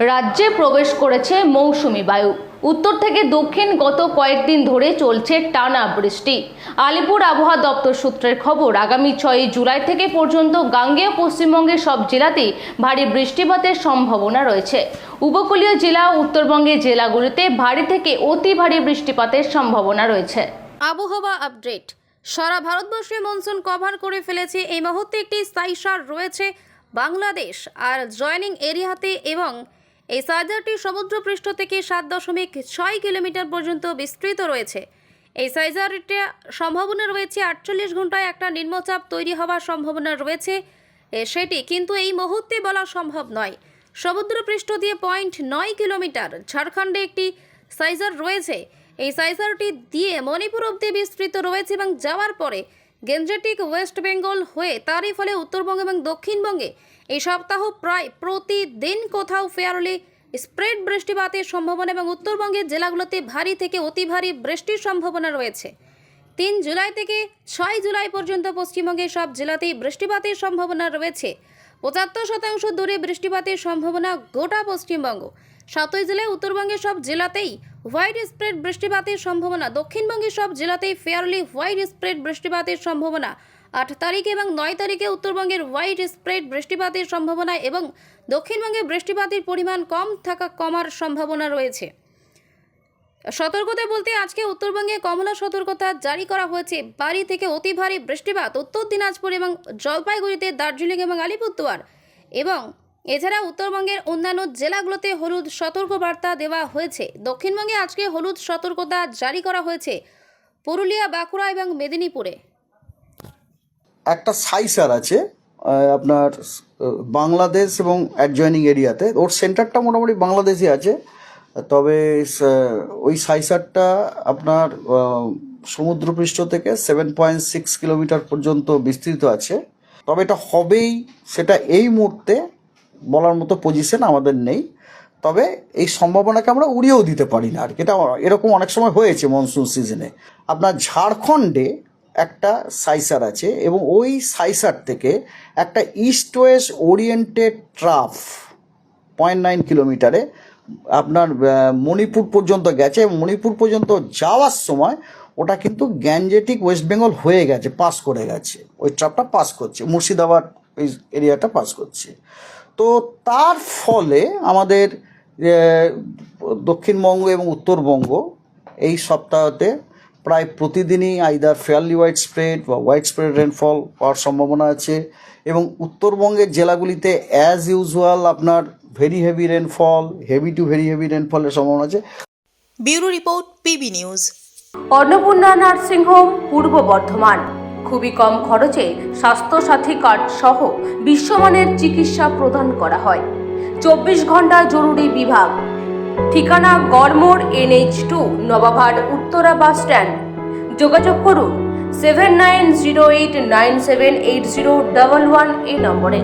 রাজ্যে প্রবেশ করেছে মৌসুমি বায়ু। উত্তর থেকে দক্ষিণ গত কয়েকদিন ধরে চলছে টানা বৃষ্টি। আলিপুর আবহাওয়া দপ্তর সূত্রের খবর, আগামী ছয়ই জুলাই থেকে পর্যন্ত গাঙ্গেয় পশ্চিমবঙ্গের সব জেলাতেই ভারী বৃষ্টিপাতের সম্ভাবনা রয়েছে। উপকূলীয় জেলা উত্তরবঙ্গের জেলাগুলিতে ভারী থেকে অতি ভারী বৃষ্টিপাতের সম্ভাবনা রয়েছে। আবহাওয়া আপডেট। সারা ভারতবর্ষে মনসুন কভার করে ফেলেছে এই মুহূর্তে একটি সাইসার রয়েছে বাংলাদেশ। আর জয়নিং এরিয়াতে এবং এই সাইজারটি সমুদ্রপৃষ্ঠ থেকে সাত দশমিক ছয় কিলোমিটার পর্যন্ত বিস্তৃত রয়েছে। এই সাইজারটা সম্ভাবনা রয়েছে আটচল্লিশ ঘন্টায় একটা নিম্নচাপ তৈরি হওয়ার সম্ভাবনা রয়েছে সেটি কিন্তু এই মুহূর্তে বলা সম্ভব নয়। সমুদ্রপৃষ্ঠ দিয়ে পয়েন্ট নয় কিলোমিটার ঝাড়খণ্ডে একটি সাইজার রয়েছে। এই সাইজারটি দিয়ে মণিপুর অব্দি বিস্তৃত রয়েছে এবং যাওয়ার পরে গেঞ্জেটিক ওয়েস্ট বেঙ্গল হয়ে তারই ফলে উত্তরবঙ্গ এবং দক্ষিণবঙ্গে এই সপ্তাহ প্রায় প্রতিদিন কোথাও ফেয়ারলি স্প্রেড বৃষ্টিপাতের সম্ভাবনা এবং উত্তরবঙ্গের জেলাগুলোতে ভারী থেকে অতি ভারী বৃষ্টির সম্ভাবনা রয়েছে। তিন জুলাই থেকে ছয় জুলাই পর্যন্ত পশ্চিমবঙ্গের সব জেলাতেই বৃষ্টিপাতের সম্ভাবনা রয়েছে। পঁচাত্তর শতাংশ দূরে বৃষ্টিপাতের সম্ভাবনা গোটা পশ্চিমবঙ্গ। সাতই জেলায় উত্তরবঙ্গের সব জেলাতেই হোয়াইট স্প্রেড বৃষ্টিপাতের সম্ভাবনা। দক্ষিণবঙ্গের সব জেলাতেই ফেয়ারলি হোয়াইট স্প্রেড বৃষ্টিপাতের সম্ভাবনা আট তারিখ এবং নয় তারিখে উত্তরবঙ্গের হোয়াইট স্প্রেড বৃষ্টিপাতের সম্ভাবনা এবং দক্ষিণবঙ্গে বৃষ্টিপাতের পরিমাণ কম থাকা কমার সম্ভাবনা রয়েছে। সতর্কতা বলতে আজকে উত্তরবঙ্গে কমলা সতর্কতা জারি করা হয়েছে। বাড়ি থেকে অতি ভারী বৃষ্টিপাত উত্তর দিনাজপুর এবং জলপাইগুড়িতে দার্জিলিং এবং আলিপুরদুয়ার এবং এছাড়া উত্তরবঙ্গের অন্যান্য জেলাগুলোতে হলুদ সতর্কবার্তা দেওয়া হয়েছে। দক্ষিণবঙ্গে আজকে হলুদ সতর্কতা জারি করা হয়েছে। পুরুলিয়া, বাঁকুড়া এবং মেদিনীপুরে। একটা সাইসার আছে আপনার বাংলাদেশ এবং অ্যাডজয়নিং এরিয়াতে ওর সেন্টারটা মোটামুটি বাংলাদেশে আছে, তবে ওই সাইসারটা আপনার সমুদ্রপৃষ্ঠ থেকে সেভেন পয়েন্ট সিক্স কিলোমিটার পর্যন্ত বিস্তৃত আছে। তবে এটা হবেই, সেটা এই মুহূর্তে বলার মতো পজিশন আমাদের নেই। তবে এই সম্ভাবনাকে আমরা উড়িয়েও দিতে পারি না আর কি। এটা এরকম অনেক সময় হয়েছে মনসুন সিজনে আপনার ঝাড়খণ্ডে একটা সাইসার আছে এবং ওই সাইসার থেকে একটা east west oriented trough point nine কিলোমিটারে আপনার মণিপুর পর্যন্ত গেছে এবং মণিপুর পর্যন্ত যাওয়ার সময় ওটা কিন্তু গ্যাঞ্জেটিক ওয়েস্ট বেঙ্গল হয়ে গেছে, পাস করে গেছে। ওই ট্রাপটা পাস করছে, মুর্শিদাবাদ ওই এরিয়াটা পাস করছে। তো তার ফলে আমাদের দক্ষিণবঙ্গ এবং উত্তরবঙ্গ এই সপ্তাহতে প্রায় প্রতিদিনই আইদার ফেয়ারলি হোয়াইট স্প্রেড বা হোয়াইট স্প্রেড রেনফল হওয়ার সম্ভাবনা আছে এবং উত্তরবঙ্গের জেলাগুলিতে অ্যাজ ইউজুয়াল আপনার very heavy rainfall heavy to very heavy রেনফলের সম্ভাবনা আছে। Bureau report PB news. Annapurna nursing home পূর্ব বর্ধমান। খুবই কম খরচে স্বাস্থ্যসাথী কার্ড সহ বিশ্বমানের চিকিৎসা প্রদান করা হয়। চব্বিশ ঘণ্টা জরুরি বিভাগ ঠিকানা Garhmor NH two Nababhat, Uttara bus stand. যোগাযোগ করুন seven nine zero eight nine seven eight zero double one এই নম্বরে।